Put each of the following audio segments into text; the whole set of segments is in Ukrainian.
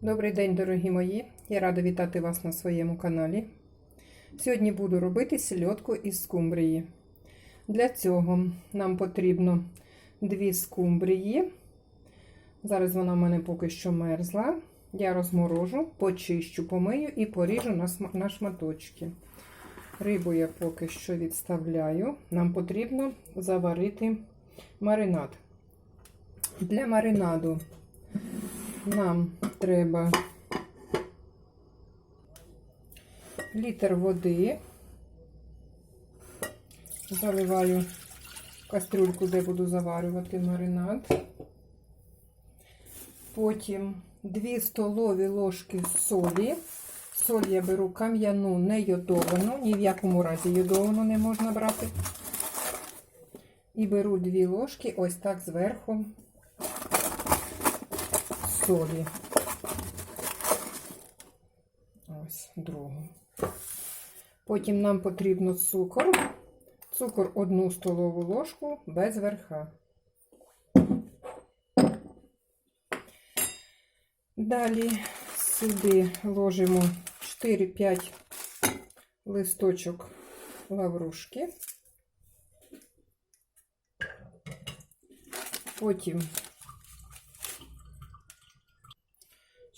Добрий день, дорогі мої! Я рада вітати вас на своєму каналі. Сьогодні буду робити сільотку із скумбрії. Для цього нам потрібно дві скумбрії. Зараз вона в мене поки що мерзла. Я розморожу, почищу, помию і поріжу на, шматочки. Рибу я поки що відставляю. Нам потрібно заварити маринад. Для маринаду нам треба літр води. Заливаю кастрюльку, де буду заварювати маринад. Потім 2 столові ложки солі. Соль я беру кам'яну, не йодовану, ні в якому разі йодовану не можна брати. І беру 2 ложки ось так зверху солі. Ось другу. Потім нам потрібно цукор. Цукор одну столову ложку без верха. Далі сюди ложимо 4-5 листочок лаврушки. Потім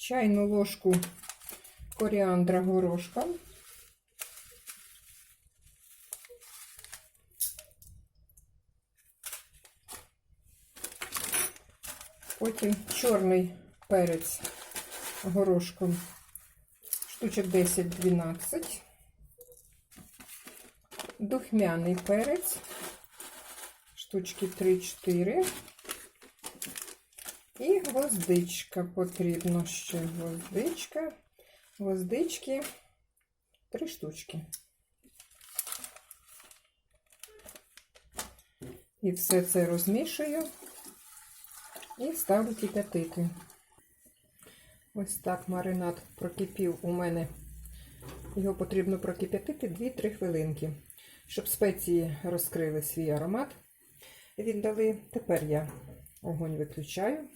чайну ложку коріандра горошка. Потім чорний перець горошком штучок 10-12. Духмяний перець штучки 3-4. І гвоздичка потрібно ще гвоздичка. Гвоздички три штучки. І все це розмішую і ставлю кип'ятити. Ось так маринад прокипів у мене. Його потрібно прокип'ятити 2-3 хвилинки, щоб спеції розкрили свій аромат. Віддали. Тепер я огонь виключаю.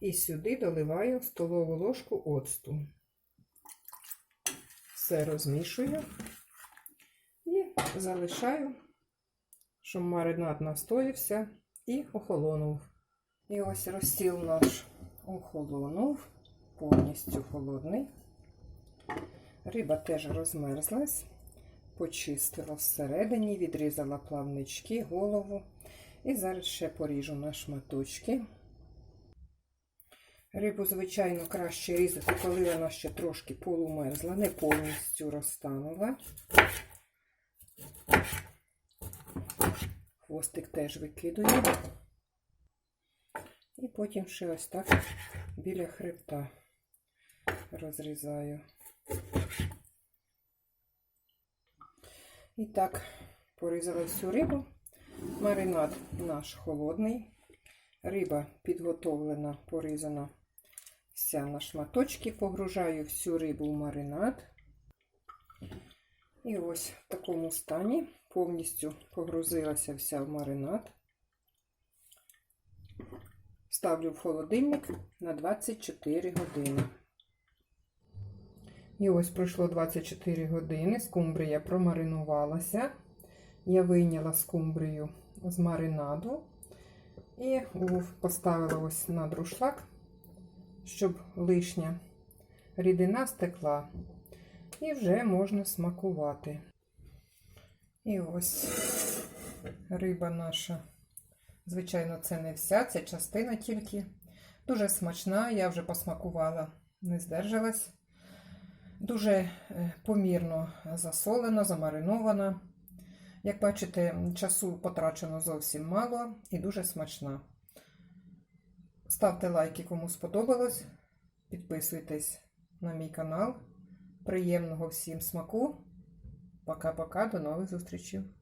І сюди доливаю столову ложку оцту. Все розмішую і залишаю, щоб маринад настоївся і охолонув. І ось розсіл наш охолонув, повністю холодний. Риба теж розмерзлась, почистила всередині, відрізала плавнички, голову. І зараз ще поріжу на шматочки. Рибу, звичайно, краще різати, коли вона ще трошки полумерзла, не повністю розтанула. Хвостик теж викидую. І потім ще ось так біля хребта розрізаю. І так, порізала всю рибу. Маринад наш холодний. Риба підготовлена, порізана вся на шматочки. Погружаю всю рибу в маринад. І ось в такому стані повністю погрузилася вся в маринад. Ставлю в холодильник на 24 години. І ось пройшло 24 години. Скумбрія промаринувалася. Я вийняла скумбрію з маринаду і поставила ось на друшлак, щоб лишня рідина стекла. І вже можна смакувати. І ось риба наша. Звичайно, це не вся, це частина тільки. Дуже смачна, я вже посмакувала, не здержалась. Дуже помірно засолена, замаринована. Як бачите, часу потрачено зовсім мало і дуже смачна. Ставте лайки, кому сподобалось. Підписуйтесь на мій канал. Приємного всім смаку. Пока-пока, до нових зустрічей!